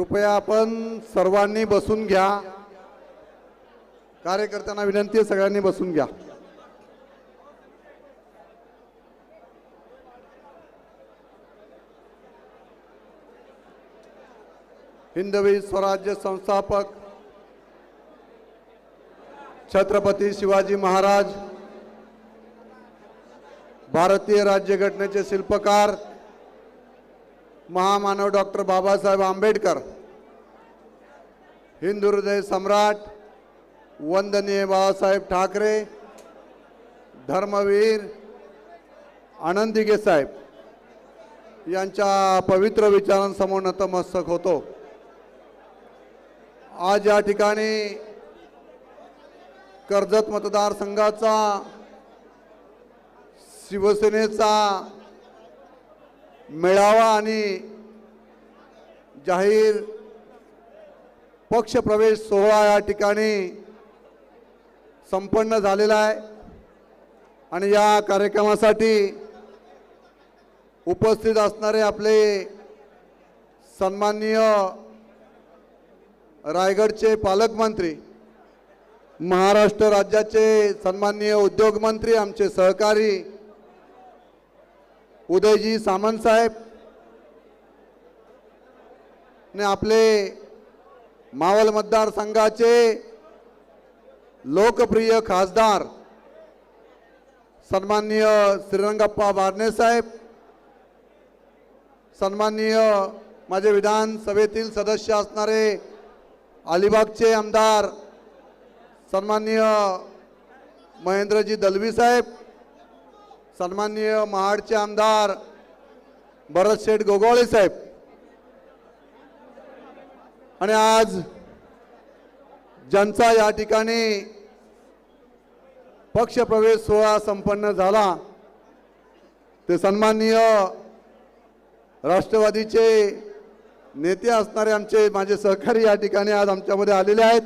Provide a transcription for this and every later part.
कृपया आपण सर्वांनी बसून घ्या. कार्यकर्त्यांना विनंती आहे सगळ्यांनी बसून घ्या. हिंदवी स्वराज्य संस्थापक छत्रपती शिवाजी महाराज भारतीय राज्यघटनेचे शिल्पकार महामानव डॉक्टर बाबासाहेब आंबेडकर हिंदू हृदय सम्राट वंदनीय बाबासाहेब ठाकरे धर्मवीर आनंदिगे साहेब यांच्या पवित्र विचारांसमोर नतमस्तक होतो. आज या ठिकाणी कर्जत मतदारसंघाचा शिवसेनेचा मेळावा आणि जाहीर पक्षप्रवेश सोहळा या ठिकाणी संपन्न झालेला आहे. आणि या कार्यक्रमासाठी उपस्थित असणारे आपले सन्माननीय रायगडचे पालकमंत्री महाराष्ट्र राज्याचे सन्माननीय उद्योगमंत्री आमचे सहकारी उदयजी सामंत साहेब ने आपले मावल मतदारसंघाचे लोकप्रिय खासदार सन्माननीय श्रीरंगप्पा बारणे साहेब सन्माननीय माझे विधानसभेतील सदस्य असणारे अलिबागचे आमदार सन्माननीय महेंद्रजी दलवी साहेब सन्माननीय महाडचे आमदार भरत शेठ गोगोळे साहेब. आणि आज ज्यांचा या ठिकाणी पक्षप्रवेश सोहळा संपन्न झाला. ते सन्माननीय राष्ट्रवादीचे नेते असणारे आमचे माझे सहकारी या ठिकाणी आज आमच्यामध्ये आलेले आहेत.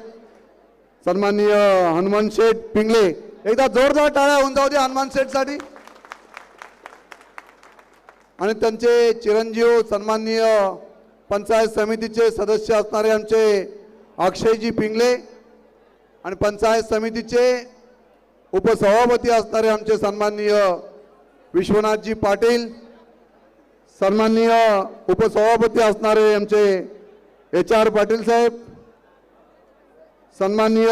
सन्माननीय हनुमान शेठ पिंगले. एकदा जोरदार टाळ्या होऊन जाऊ दे हनुमान शेठसाठी. आणि त्यांचे चिरंजीव सन्माननीय पंचायत समितीचे सदस्य असणारे आमचे अक्षयजी पिंगले आणि पंचायत समितीचे उपसभापती असणारे आमचे सन्माननीय विश्वनाथजी पाटील सन्माननीय उपसभापती असणारे आमचे एच आर पाटील साहेब सन्माननीय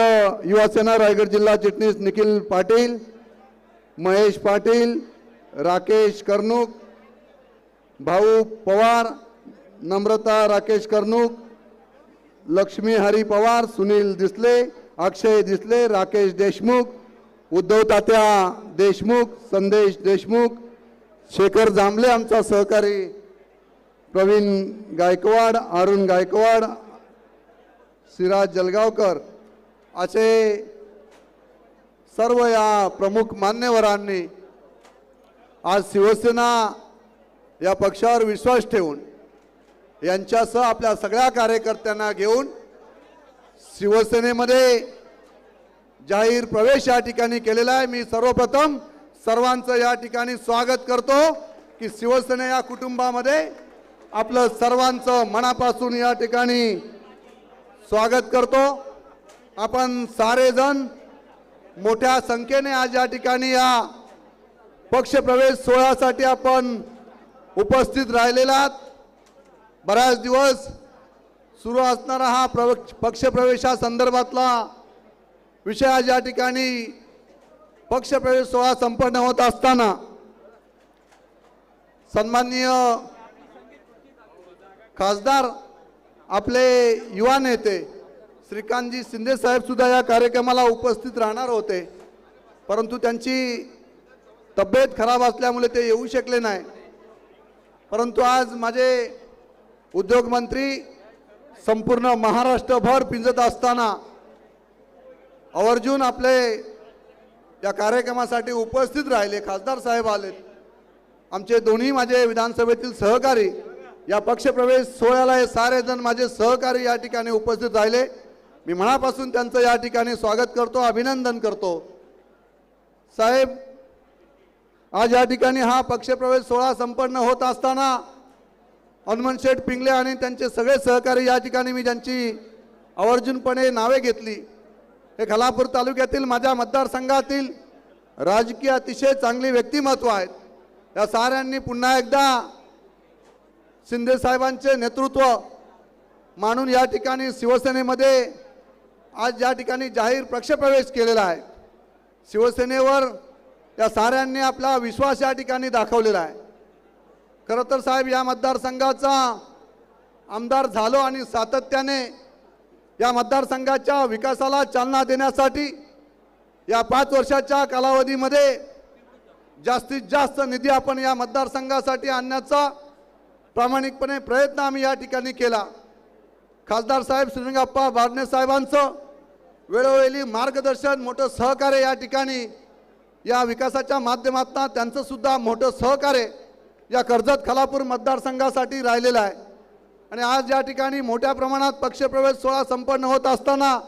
युवासेना रायगड जिल्हा चिटणीस निखिल पाटील महेश पाटील राकेश कर्णूक भाऊ पवार नम्रता राकेश कर्णूक लक्ष्मी हरी पवार सुनील दिसले अक्षय दिसले राकेश देशमुख उद्धव तात्या देशमुख संदेश देशमुख शेखर जांभले आमचा सहकारी प्रवीण गायकवाड अरुण गायकवाड सिराज जलगावकर असे सर्व या प्रमुख मान्यवरांनी आज शिवसेना या पक्षावर विश्वास ठेवून यांच्यासह आपल्या सगळ्या कार्यकर्त्यांना घेऊन शिवसेनेमध्ये जाहीर प्रवेश या ठिकाणी केलेला आहे. मी सर्वप्रथम सर्वांचं या ठिकाणी स्वागत करतो की शिवसेना या कुटुंबामध्ये आपलं सर्वांचं मनापासून या ठिकाणी स्वागत करतो. आपण सारेजण मोठ्या संख्येने आज या ठिकाणी या पक्षप्रवेश सोहळ्यासाठी आपण उपस्थित राहिलेला आहात. बऱ्याच दिवस सुरू असणारा हा प्रव पक्षप्रवेशासंदर्भातला विषय आज या ठिकाणी पक्षप्रवेश सोहळा संपन्न होत असताना सन्माननीय खासदार आपले युवा नेते श्रीकांतजी शिंदेसाहेबसुद्धा या कार्यक्रमाला उपस्थित राहणार होते परंतु त्यांची तब्येत खराब असल्यामुळे ते येऊ शकले नाही परंतु आज माझे उद्योगमंत्री संपूर्ण महाराष्ट्रभर पिंजत असताना आवर्जून आपले या कार्यक्रमासाठी उपस्थित राहिले. खासदार साहेब आले. आमचे दोन्ही माझे विधानसभेतील सहकारी या पक्षप्रवेश सोहळ्याला हे सारेजण माझे सहकारी या ठिकाणी उपस्थित राहिले. मी मनापासून त्यांचं या ठिकाणी स्वागत करतो अभिनंदन करतो. साहेब आज या ठिकाणी हा पक्षप्रवेश सोहळा संपन्न होत असताना हनुमान शेठ पिंगले आणि त्यांचे सगळे सहकारी या ठिकाणी मी ज्यांची आवर्जूनपणे नावे घेतली हे खलापूर तालुक्यातील माझ्या मतदारसंघातील राजकीय अतिशय चांगली व्यक्तिमत्व आहेत. या साऱ्यांनी पुन्हा एकदा शिंदे साहेबांचे नेतृत्व मानून या ठिकाणी शिवसेनेमध्ये आज या ठिकाणी जाहीर पक्षप्रवेश केलेला आहे. शिवसेनेवर या साऱ्यांनी आपला विश्वास या ठिकाणी दाखवलेला आहे. खरं तर साहेब या मतदारसंघाचा आमदार झालो आणि सातत्याने या मतदारसंघाच्या विकासाला चालना देण्यासाठी या पाच वर्षाच्या कालावधीमध्ये जास्तीत जास्त निधी आपण या मतदारसंघासाठी आणण्याचा प्रामाणिकपणे प्रयत्न आम्ही या ठिकाणी केला. खासदार साहेब श्रीरंगाप्पा बारणे साहेबांचं वेळोवेळी मार्गदर्शन मोठं सहकार्य या ठिकाणी या विकासाच्या माध्यमातून त्यांचं सुद्धा मोठं सहकार्य या कर्जत खालापूर मतदारसंघासाठी राहिलेलं आहे. आणि आज या ठिकाणी मोठ्या प्रमाणात पक्षप्रवेश सोहळा संपन्न होत असताना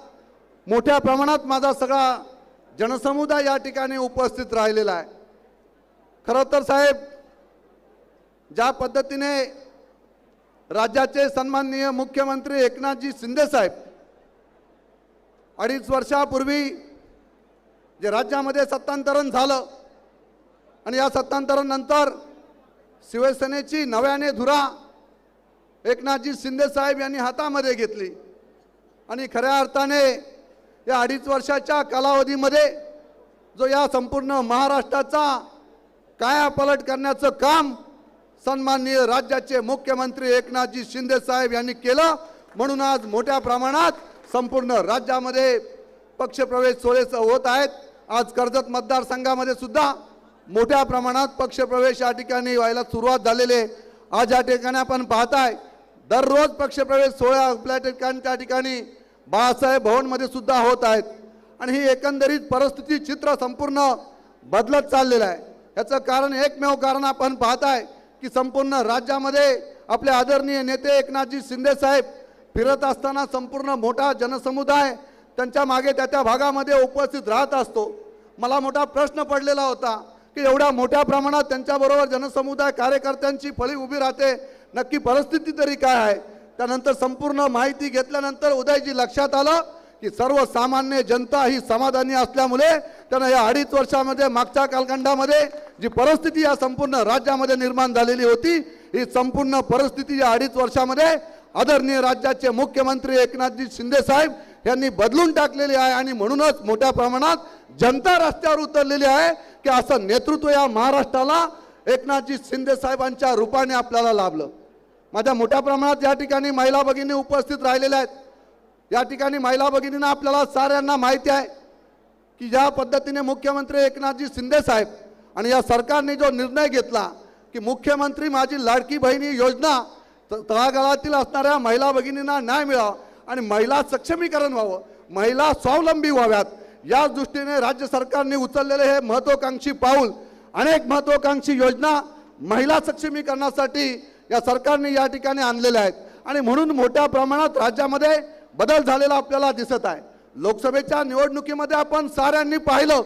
मोठ्या प्रमाणात माझा सगळा जनसमुदाय या ठिकाणी उपस्थित राहिलेला आहे. खरं तर साहेब ज्या पद्धतीने राज्याचे सन्माननीय मुख्यमंत्री एकनाथजी शिंदेसाहेब अडीच वर्षापूर्वी जे राज्यामध्ये सत्तांतरण झालं आणि या सत्तांतरण नंतर शिवसेनेची नव्याने धुरा एकनाथजी शिंदे साहेब यांनी हातामध्ये घेतली. आणि खऱ्या अर्थाने या अडीच वर्षाच्या कालावधीमध्ये जो या संपूर्ण महाराष्ट्राचा कायापलट करण्याचं काम सन्माननीय राज्याचे मुख्यमंत्री एकनाथजी शिंदे साहेब यांनी केलं म्हणून आज मोठ्या प्रमाणात संपूर्ण राज्यामध्ये पक्षप्रवेश सोहळे होत आहेत. आज कर्जत मतदारसंघामध्ये सुद्धा मोठ्या प्रमाणात पक्षप्रवेश या ठिकाणी व्हायला सुरुवात झालेली आहे. आज या ठिकाणी आपण पाहताय दररोज पक्षप्रवेश सोहळा आपल्या ठिकाणी त्या ठिकाणी बाळासाहेब भवनमध्ये सुद्धा होत आहेत. आणि ही एकंदरीत परिस्थिती चित्र संपूर्ण बदलत चाललेलं आहे. याचं कारण एकमेव कारण आपण पाहताय की संपूर्ण राज्यामध्ये आपले आदरणीय नेते एकनाथजी शिंदे साहेब फिरत असताना संपूर्ण मोठा जनसमुदाय त्यांच्या मागे त्या त्या भागामध्ये उपस्थित राहत असतो. मला मोठा प्रश्न पडलेला होता की एवढ्या मोठ्या प्रमाणात त्यांच्याबरोबर जनसमुदाय कार्यकर्त्यांची फळी उभी राहते. नक्की परिस्थिती तरी काय आहे? त्यानंतर संपूर्ण माहिती घेतल्यानंतर उदयजी लक्षात आलं की सर्वसामान्य जनता ही समाधानी असल्यामुळे त्यांना या अडीच वर्षामध्ये मागच्या कालखंडामध्ये जी परिस्थिती या संपूर्ण राज्यामध्ये निर्माण झालेली होती ही संपूर्ण परिस्थिती या अडीच वर्षामध्ये आदरणीय राज्याचे मुख्यमंत्री एकनाथजी शिंदे साहेब यांनी बदलून टाकलेली आहे आणि म्हणूनच मोठ्या प्रमाणात जनता रस्त्यावर उतरलेली आहे की असं नेतृत्व या महाराष्ट्राला एकनाथजी शिंदे साहेबांच्या रूपाने आपल्याला लाभलं. माझ्या मोठ्या प्रमाणात या ठिकाणी महिला भगिनी उपस्थित राहिलेल्या आहेत. या ठिकाणी महिला भगिनींना आपल्याला साऱ्यांना माहिती आहे की ज्या पद्धतीने मुख्यमंत्री एकनाथजी शिंदे साहेब आणि या सरकारने जो निर्णय घेतला की मुख्यमंत्री माझी लाडकी बहिणी योजना तळागाळातील असणाऱ्या महिला भगिनींना न्याय मिळावा आणि महिला सक्षमीकरण व्हावं. महिला स्वावलंबी व्हाव्यात. या दृष्टीने राज्य सरकारने उचललेले हे महत्वाकांक्षी पाऊल अनेक महत्वाकांक्षी योजना महिला सक्षमीकरणासाठी या सरकारने या ठिकाणी आणलेल्या आहेत. आणि म्हणून मोठ्या प्रमाणात राज्यामध्ये बदल झालेला आपल्याला दिसत आहे. लोकसभेच्या निवडणुकीमध्ये आपण साऱ्यांनी पाहिलं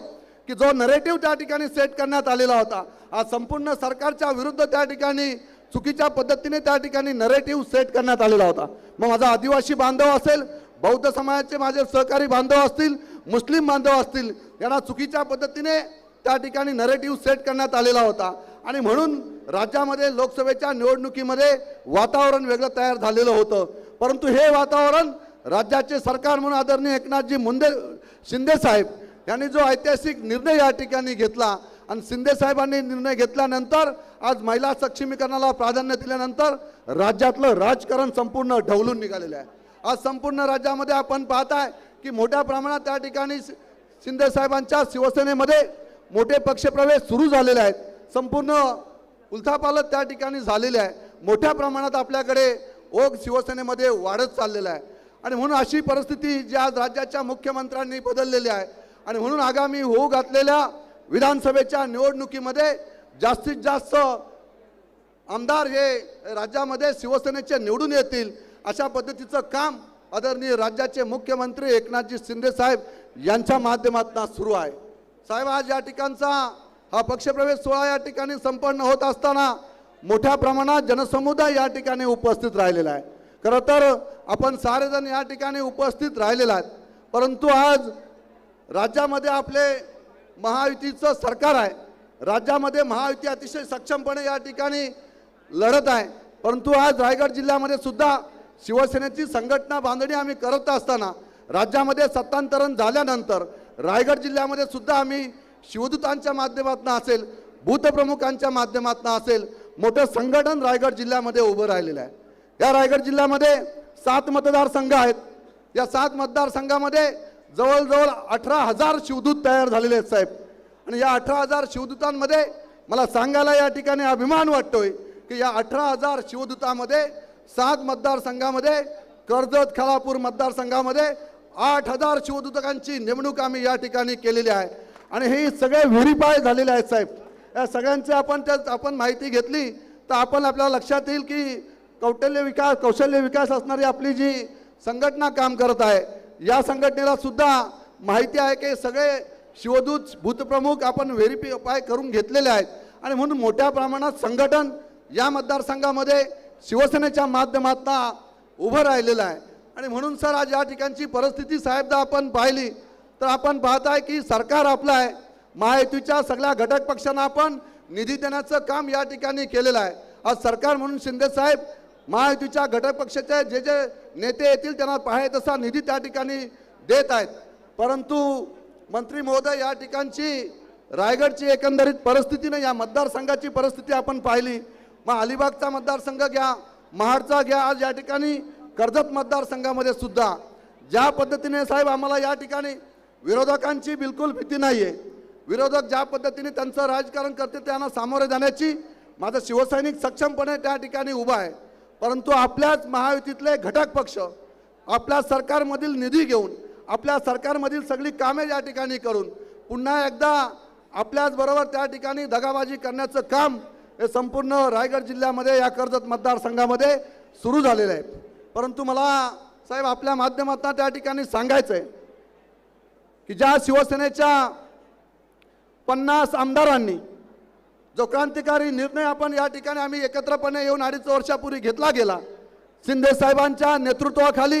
की जो नरेटिव्ह त्या ठिकाणी सेट करण्यात आलेला होता. हा संपूर्ण सरकारच्या विरुद्ध त्या ठिकाणी चुकीच्या पद्धतीने त्या ठिकाणी नरेटिव्ह सेट करण्यात आलेला होता. मग माझा आदिवासी बांधव असेल बौद्ध समाजाचे माझे सहकारी बांधव असतील मुस्लिम बांधव असतील यांना चुकीच्या पद्धतीने त्या ठिकाणी नरेटिव्ह सेट करण्यात आलेला होता. आणि म्हणून राज्यामध्ये लोकसभेच्या निवडणुकीमध्ये वातावरण वेगळं तयार झालेलं होतं. परंतु हे वातावरण राज्याचे सरकार म्हणून आदरणीय एकनाथजी मुंदे शिंदे साहेब यांनी जो ऐतिहासिक निर्णय या ठिकाणी घेतला आणि शिंदे साहेबांनी निर्णय घेतल्यानंतर आज महिला सक्षमीकरणाला प्राधान्य दिल्यानंतर राज्यातलं राजकारण संपूर्ण ढवलून निघालेलं आहे. आज संपूर्ण राज्यामध्ये आपण पाहताय की मोठ्या प्रमाणात त्या ठिकाणी शिंदेसाहेबांच्या शिंदे साहेबांच्या शिवसेनेमध्ये मोठे पक्षप्रवेश सुरू झालेले आहेत. संपूर्ण उलथापालत त्या ठिकाणी झालेले आहे. मोठ्या प्रमाणात आपल्याकडे ओघ शिवसेनेमध्ये वाढत चाललेला आहे. आणि म्हणून अशी परिस्थिती जी आज राज्याच्या मुख्यमंत्र्यांनी बदललेली आहे. आणि म्हणून आगामी होऊ घातलेल्या विधानसभेच्या निवडणुकीमध्ये जास्तीत जास्त आमदार हे राज्यामध्ये शिवसेनेचे निवडून येतील अशा पद्धतीचं काम आदरणीय राज्याचे मुख्यमंत्री एकनाथजी शिंदे साहेब यांच्या माध्यमातून सुरू आहे. साहेब आज या ठिकाणचा हा पक्षप्रवेश सोहळा या ठिकाणी संपन्न होत असताना मोठ्या प्रमाणात जनसमुदाय या ठिकाणी उपस्थित राहिलेला आहे. खरं तर आपण सारेजण या ठिकाणी उपस्थित राहिलेला आहेत. परंतु आज राज्यामध्ये आपले महायुतीचं सरकार आहे. राज्यामध्ये महायुती अतिशय सक्षमपणे या ठिकाणी लढत आहे. परंतु आज रायगड जिल्ह्यामध्ये सुद्धा शिवसेनेची संघटना बांधणी आम्ही करत असताना राज्यामध्ये सत्तांतरण झाल्यानंतर रायगड जिल्ह्यामध्ये सुद्धा आम्ही शिवदूतांच्या माध्यमातून असेल भूतप्रमुखांच्या माध्यमातून असेल मोठं संघटन रायगड जिल्ह्यामध्ये उभं राहिलेलं आहे. या रायगड जिल्ह्यामध्ये सात मतदारसंघ आहेत. या सात मतदारसंघामध्ये जवळजवळ अठरा हजार शिवदूत तयार झालेले आहेत साहेब. आणि या अठरा हजार शिवदूतांमध्ये मला सांगायला या ठिकाणी अभिमान वाटतोय की या अठरा हजार शिवदूतामध्ये सात मतदारसंघामध्ये कर्जत खालापूर मतदारसंघामध्ये आठ हजार शिवदूतकांची नेमणूक आम्ही या ठिकाणी केलेली आहे. आणि हे सगळे व्हेरीफाय झालेले आहेत साहेब. या सगळ्यांचे आपण त्यात आपण माहिती घेतली तर आपण आपल्याला लक्षात येईल की कौशल्य विकास कौशल्य विकास असणारी आपली जी संघटना काम करत आहे या संघटनेला सुद्धा माहिती आहे की सगळे शिवदूत भूतप्रमुख आपण व्हेरिफाय करून घेतलेले आहेत. आणि म्हणून मोठ्या प्रमाणात संघटन या मतदारसंघामध्ये शिवसेनेच्या माध्यमातून उभं राहिलेलं आहे. आणि म्हणून सर आज या ठिकाणची परिस्थिती साहेबदा आपण पाहिली तर आपण पाहत आहे की सरकार आपलं आहे. महायुतीच्या सगळ्या घटक पक्षांना आपण निधी देण्याचं काम या ठिकाणी केलेलं आहे. आज सरकार म्हणून शिंदे साहेब महायुतीच्या घटक पक्षाचे जे जे नेते येतील त्यांना पाहिजे तसा निधी त्या ठिकाणी देत आहेत. परंतु मंत्री महोदय या ठिकाणची रायगडची एकंदरीत परिस्थितीने या मतदारसंघाची परिस्थिती आपण पाहिली. मग अलिबागचा मतदारसंघ घ्या महाडचा घ्या आज या ठिकाणी कर्जत मतदारसंघामध्ये सुद्धा. ज्या पद्धतीने साहेब आम्हाला या ठिकाणी विरोधकांची बिलकुल भीती नाही आहे विरोधक ज्या पद्धतीने त्यांचं राजकारण करते त्यांना सामोरे जाण्याची माझा शिवसैनिक सक्षमपणे त्या ठिकाणी उभा आहे. परंतु आपल्याच महायुतीतले घटक पक्ष आपल्या सरकारमधील निधी घेऊन आपल्या सरकारमधील सगळी कामे या ठिकाणी करून पुन्हा एकदा आपल्याच बरोबर त्या ठिकाणी दगाबाजी करण्याचं काम हे संपूर्ण रायगड जिल्ह्यामध्ये या कर्जत मतदारसंघामध्ये सुरू झालेलं आहे. परंतु मला साहेब आपल्या माध्यमातून त्या ठिकाणी सांगायचं आहे की ज्या शिवसेनेच्या पन्नास आमदारांनी जो क्रांतिकारी निर्णय आपण या ठिकाणी आम्ही एकत्रपणे येऊन अडीच वर्षापूर्वी घेतला गेला. शिंदे साहेबांच्या नेतृत्वाखाली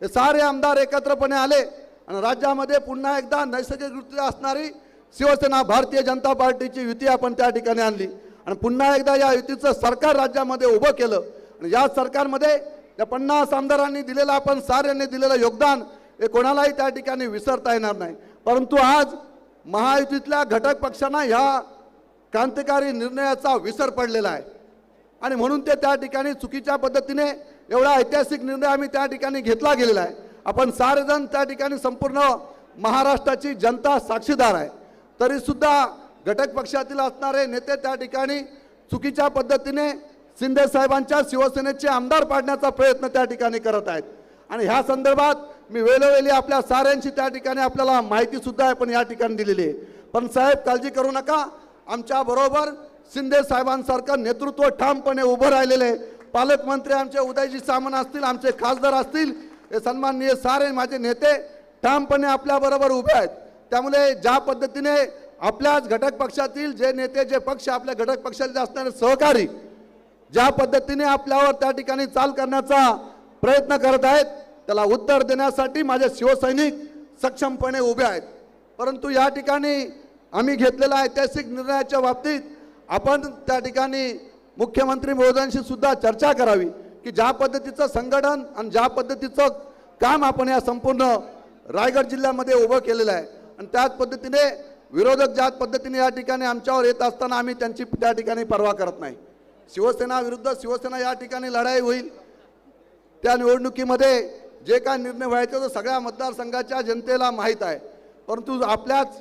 हे सारे आमदार एकत्रपणे आले आणि राज्यामध्ये पुन्हा एकदा नैसर्गिकरित्या असणारी शिवसेना भारतीय जनता पार्टीची युती आपण त्या ठिकाणी आणली. आणि पुन्हा एकदा या युतीचं सरकार राज्यामध्ये उभं केलं. आणि या सरकारमध्ये त्या पन्नास आमदारांनी दिलेलं आपण साऱ्यांनी दिलेलं योगदान हे कोणालाही त्या ठिकाणी विसरता येणार नाही. परंतु आज महायुतीतल्या घटक पक्षांना ह्या क्रांतिकारी निर्णयाचा विसर पडलेला आहे. आणि म्हणून ते त्या ठिकाणी चुकीच्या पद्धतीने एवढा ऐतिहासिक निर्णय आम्ही त्या ठिकाणी घेतला गेलेला आहे. आपण सारेजण त्या ठिकाणी संपूर्ण महाराष्ट्राची जनता साक्षीदार आहे. तरीसुद्धा घटक पक्षातील असणारे नेते त्या ठिकाणी चुकीच्या पद्धतीने शिंदे साहेबांच्या शिवसेनेचे आमदार पाडण्याचा प्रयत्न त्या ठिकाणी करत आहेत. आणि ह्या संदर्भात मी वेळोवेळी आपल्या साऱ्यांची त्या ठिकाणी आपल्याला माहितीसुद्धा आहे आपण या ठिकाणी दिलेली आहे. पण साहेब काळजी करू नका. आमच्या बरोबर शिंदे साहेबांसारखं नेतृत्व ठामपणे उभं राहिलेले आहे. पालकमंत्री आमचे उदयजी सामंत असतील आमचे खासदार असतील हे सन्माननीय सारे माझे नेते ठामपणे आपल्याबरोबर उभे आहेत त्यामुळे ज्या पद्धतीने आपल्याच घटक पक्षातील जे नेते जे पक्ष आपल्या घटक पक्षाचे असणारे सहकारी ज्या पद्धतीने आपल्यावर त्या ठिकाणी चाल करण्याचा प्रयत्न करत आहेत त्याला उत्तर देण्यासाठी माझे शिवसैनिक सक्षमपणे उभे आहेत परंतु या ठिकाणी आम्ही घेतलेल्या ऐतिहासिक निर्णयाच्या बाबतीत. आपण त्या ठिकाणी मुख्यमंत्री महोदयांशी सुद्धा चर्चा करावी की ज्या पद्धतीचं संघटन आणि ज्या पद्धतीचं काम आपण या संपूर्ण रायगड जिल्ह्यामध्ये उभं केलेलं आहे. आणि त्याच पद्धतीने विरोधक ज्या पद्धतीने या ठिकाणी आमच्यावर येत असताना आम्ही त्यांची त्या ठिकाणी पर्वा करत नाही. शिवसेना विरुद्ध शिवसेना या ठिकाणी लढाई होईल. त्या निवडणुकीमध्ये जे काय निर्णय व्हायचे तो सगळ्या मतदारसंघाच्या जनतेला माहीत आहे. परंतु आपल्याच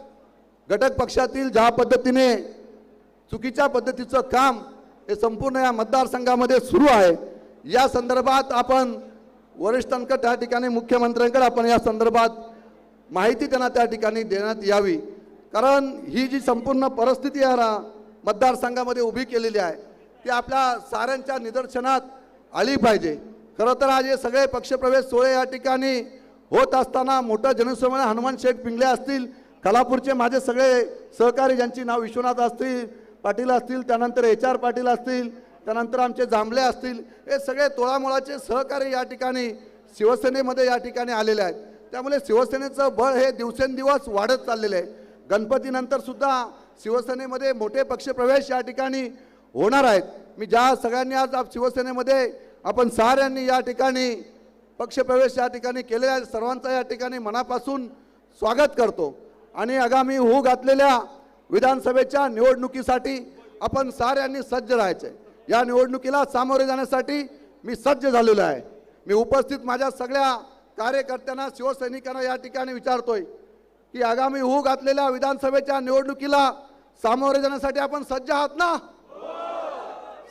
घटक पक्षातील ज्या पद्धतीने चुकीच्या पद्धतीचं काम हे संपूर्ण या मतदारसंघामध्ये सुरू आहे या संदर्भात आपण वरिष्ठांकडे त्या ठिकाणी मुख्यमंत्र्यांकडे आपण या संदर्भात माहिती त्यांना त्या ठिकाणी देण्यात यावी. कारण ही जी संपूर्ण परिस्थिती आहे ना मतदारसंघामध्ये उभी केलेली आहे ती आपल्या साऱ्यांच्या निदर्शनात आली पाहिजे. खरं तर आज हे सगळे पक्षप्रवेश सोहळे या ठिकाणी होत असताना मोठं जनसमूह हनुमान शेठ पिंगले असतील कलापूरचे माझे सगळे सहकारी ज्यांची नाव विश्वनाथ असतील पाटील असतील त्यानंतर एच आर पाटील असतील त्यानंतर आमचे जांभले असतील हे सगळे तोळामोळाचे सहकारी या ठिकाणी शिवसेनेमध्ये या ठिकाणी आलेले आहेत. त्यामुळे शिवसेनेचं बळ हे दिवसेंदिवस वाढत चाललेलं आहे. गणपतीनंतर सुद्धा शिवसेनेमध्ये मोठे पक्षप्रवेश या ठिकाणी होणार आहेत. मी ज्या सगळ्यांनी आज शिवसेनेमध्ये आपण साऱ्यांनी या ठिकाणी पक्षप्रवेश या ठिकाणी केलेला आहे. सर्वांचा या ठिकाणी मनापासून स्वागत करतो. आणि आगामी होऊ घातलेल्या विधानसभेच्या निवडणुकीसाठी आपण साऱ्यांनी सज्ज राहायचे. या निवडणुकीला सामोरे जाण्यासाठी मी सज्ज झालेलो आहे. मी उपस्थित माझ्या सगळ्या कार्यकर्त्यांना शिवसैनिकांना या ठिकाणी विचारतोय की आगामी होऊ घातलेल्या विधानसभेच्या निवडणुकीला सामोरे जाण्यासाठी आपण सज्ज आहात ना?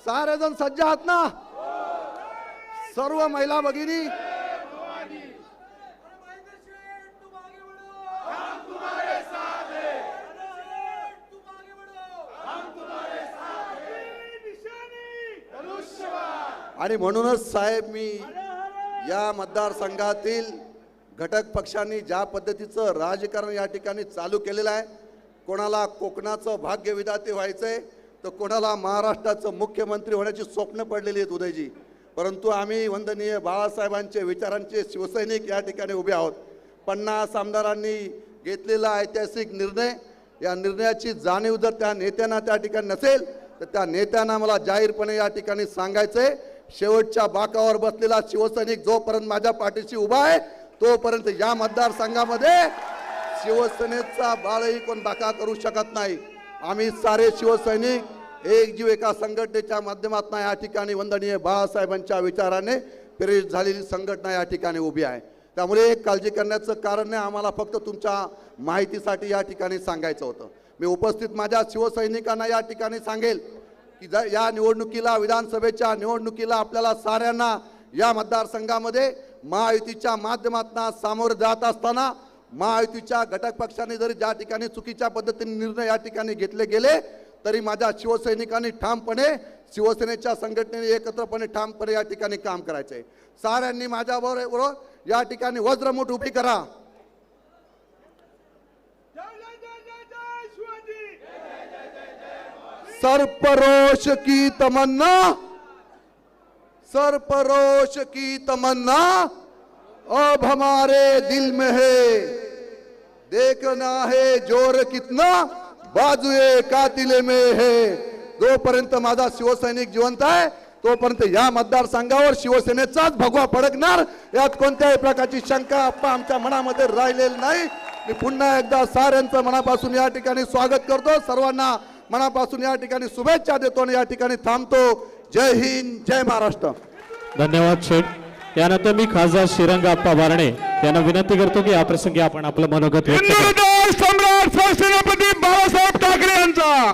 सारेजण सज्ज आहात ना? सर्व महिला भगिनी आणि म्हणूनच साहेब मी या मतदारसंघातील घटक पक्षांनी ज्या पद्धतीचं राजकारण या ठिकाणी चालू केलेलं आहे कोणाला कोकणाचं भाग्य विधाते व्हायचंय तर कोणाला महाराष्ट्राचं मुख्यमंत्री होण्याची स्वप्न पडलेली आहेत उदयजी. परंतु आम्ही वंदनीय बाळासाहेबांचे विचारांचे शिवसैनिक या ठिकाणी उभे आहोत. पन्नास आमदारांनी घेतलेला ऐतिहासिक निर्णय या निर्णयाची जाणीव जर त्या नेत्यांना त्या ठिकाणी नसेल तर त्या नेत्यांना मला जाहीरपणे या ठिकाणी सांगायचंय शेवटच्या बाकावर बसलेला शिवसैनिक जोपर्यंत माझ्या पाठीशी उभा आहे तोपर्यंत या मतदारसंघामध्ये शिवसेनेचा बाळही कोण बाका करू शकत नाही. आम्ही सारे शिवसैनिक एक जीव एका संघटनेच्या माध्यमातून या ठिकाणी वंदनीय बाळासाहेबांच्या विचाराने प्रेरित झालेली संघटना या ठिकाणी उभी आहे. त्यामुळे काळजी करण्याचं कारण नाही आम्हाला फक्त तुमच्या माहितीसाठी या ठिकाणी सांगायचं होतं. मी उपस्थित माझ्या शिवसैनिकांना या ठिकाणी सांगेल की ज या निवडणुकीला विधानसभेच्या निवडणुकीला आपल्याला साऱ्यांना या मतदारसंघामध्ये महायुतीच्या माध्यमातून सामोरे जात असताना महायुतीच्या घटक पक्षाने जरी ज्या ठिकाणी चुकीच्या पद्धतीने निर्णय या ठिकाणी घेतले गेले तरी माझ्या शिवसैनिकांनी ठामपणे शिवसेनेच्या संघटनेने एकत्रपणे ठामपणे या ठिकाणी काम करायचे आहे. साऱ्यांनी माझ्याबरोबर या ठिकाणी वज्रमुठ उभी करा जय जय जय जय जय शिवाजी सरपरोश की तमन्ना सरपरोश की तमन्ना अब हमारे दिल में है। देखना है जोर कितना बाजुए कातिले में है। जोपर्यंत माझा शिवसैनिक जिवंत आहे तोपर्यंत या मतदारसंघावर शिवसेनेचाच भगवा फडकणार यात कोणत्याही प्रकारची शंका आप्पा आमच्या मनामध्ये राहिलेली नाही. मी पुन्हा एकदा साऱ्यांचं मनापासून या ठिकाणी स्वागत करतो. सर्वांना मनापासून या ठिकाणी शुभेच्छा देतो आणि या ठिकाणी थांबतो. जय हिंद जय महाराष्ट्र. धन्यवाद शेठ. यानंतर मी खासदार श्रीरंग आप्पा बारणे यांना विनंती करतो की या प्रसंगी आपण आपलं मनोगत व्यक्त बाळासाहेब ठाकरे यांचा.